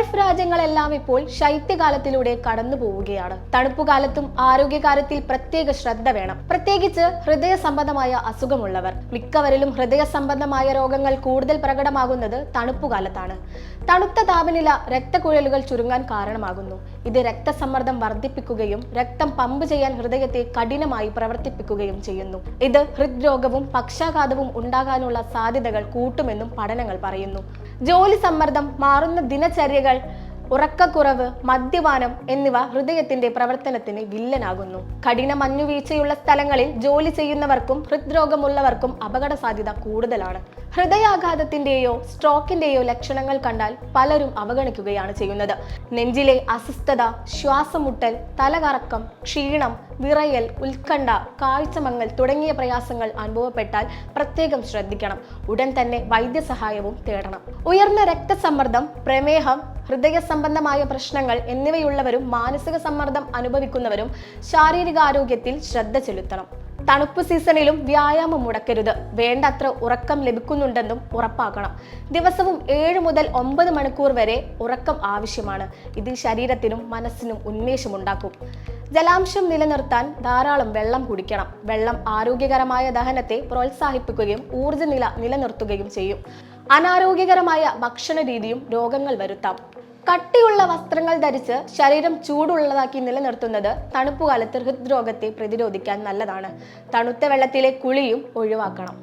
Gulf രാജ്യങ്ങളെല്ലാം ഇപ്പോൾ ശൈത്യകാലത്തിലൂടെ കടന്നു പോവുകയാണ് തണുപ്പുകാലത്തും ആരോഗ്യകാര്യത്തിൽ പ്രത്യേക ശ്രദ്ധ വേണം. പ്രത്യേകിച്ച് ഹൃദയ സംബന്ധമായ അസുഖമുള്ളവർ. മിക്കവരിലും ഹൃദയ സംബന്ധമായ രോഗങ്ങൾ കൂടുതൽ പ്രകടമാകുന്നത് തണുപ്പുകാലത്താണ്. തണുത്ത താപനില രക്തക്കുഴലുകൾ ചുരുങ്ങാൻ കാരണമാകുന്നു. ഇത് രക്തസമ്മർദ്ദം വർദ്ധിപ്പിക്കുകയും രക്തം പമ്പ് ചെയ്യാൻ ഹൃദയത്തെ കഠിനമായി പ്രവർത്തിപ്പിക്കുകയും ചെയ്യുന്നു. ഇത് ഹൃദ്രോഗവും പക്ഷാഘാതവും ഉണ്ടാകാനുള്ള സാധ്യതകൾ കൂട്ടുമെന്നും പഠനങ്ങൾ പറയുന്നു. ജോലി സമ്മർദ്ദം മാറുന്ന ദിനചര്യകൾ ഉറക്കക്കുറവ് മദ്യപാനം എന്നിവ ഹൃദയത്തിന്റെ പ്രവർത്തനത്തിന് വില്ലനാകുന്നു. കഠിന മഞ്ഞുവീഴ്ചയുള്ള സ്ഥലങ്ങളിൽ ജോലി ചെയ്യുന്നവർക്കും ഹൃദ്രോഗമുള്ളവർക്കും അപകട സാധ്യത കൂടുതലാണ്. ഹൃദയാഘാതത്തിന്റെയോ സ്ട്രോക്കിന്റെയോ ലക്ഷണങ്ങൾ കണ്ടാൽ പലരും അവഗണിക്കുകയാണ് ചെയ്യുന്നത്. നെഞ്ചിലെ അസ്വസ്ഥത ശ്വാസമുട്ടൽ തലകറക്കം ക്ഷീണം വിറയൽ ഉത്കണ്ഠ കാഴ്ചമങ്ങൽ തുടങ്ങിയ പ്രയാസങ്ങൾ അനുഭവപ്പെട്ടാൽ പ്രത്യേകം ശ്രദ്ധിക്കണം. ഉടൻ തന്നെ വൈദ്യസഹായവും തേടണം. ഉയർന്ന രക്തസമ്മർദ്ദം പ്രമേഹം ഹൃദയ സംബന്ധമായ പ്രശ്നങ്ങൾ എന്നിവയുള്ളവരും മാനസിക സമ്മർദ്ദം അനുഭവിക്കുന്നവരും ശാരീരികാരോഗ്യത്തിൽ ശ്രദ്ധ ചെലുത്തണം. തണുപ്പ് സീസണിലും വ്യായാമം മുടക്കരുത്. വേണ്ടത്ര ഉറക്കം ലഭിക്കുന്നുണ്ടെന്നും ഉറപ്പാക്കണം. ദിവസവും ഏഴ് മുതൽ ഒമ്പത് മണിക്കൂർ വരെ ഉറക്കം ആവശ്യമാണ്. ഇത് ശരീരത്തിനും മനസ്സിനും ഉന്മേഷമുണ്ടാക്കും. ജലാംശം നിലനിർത്താൻ ധാരാളം വെള്ളം കുടിക്കണം. വെള്ളം ആരോഗ്യകരമായ ദഹനത്തെ പ്രോത്സാഹിപ്പിക്കുകയും ഊർജനില നിലനിർത്തുകയും ചെയ്യും. അനാരോഗ്യകരമായ ഭക്ഷണ രീതിയും രോഗങ്ങൾ വരുത്താം. കട്ടിയുള്ള വസ്ത്രങ്ങൾ ധരിച്ച് ശരീരം ചൂടുള്ളതാക്കി നിലനിർത്തുന്നത് തണുപ്പുകാലത്ത് ഹൃദ്രോഗത്തെ പ്രതിരോധിക്കാൻ നല്ലതാണ്. തണുത്ത വെള്ളത്തിലെ കുളിയും ഒഴിവാക്കണം.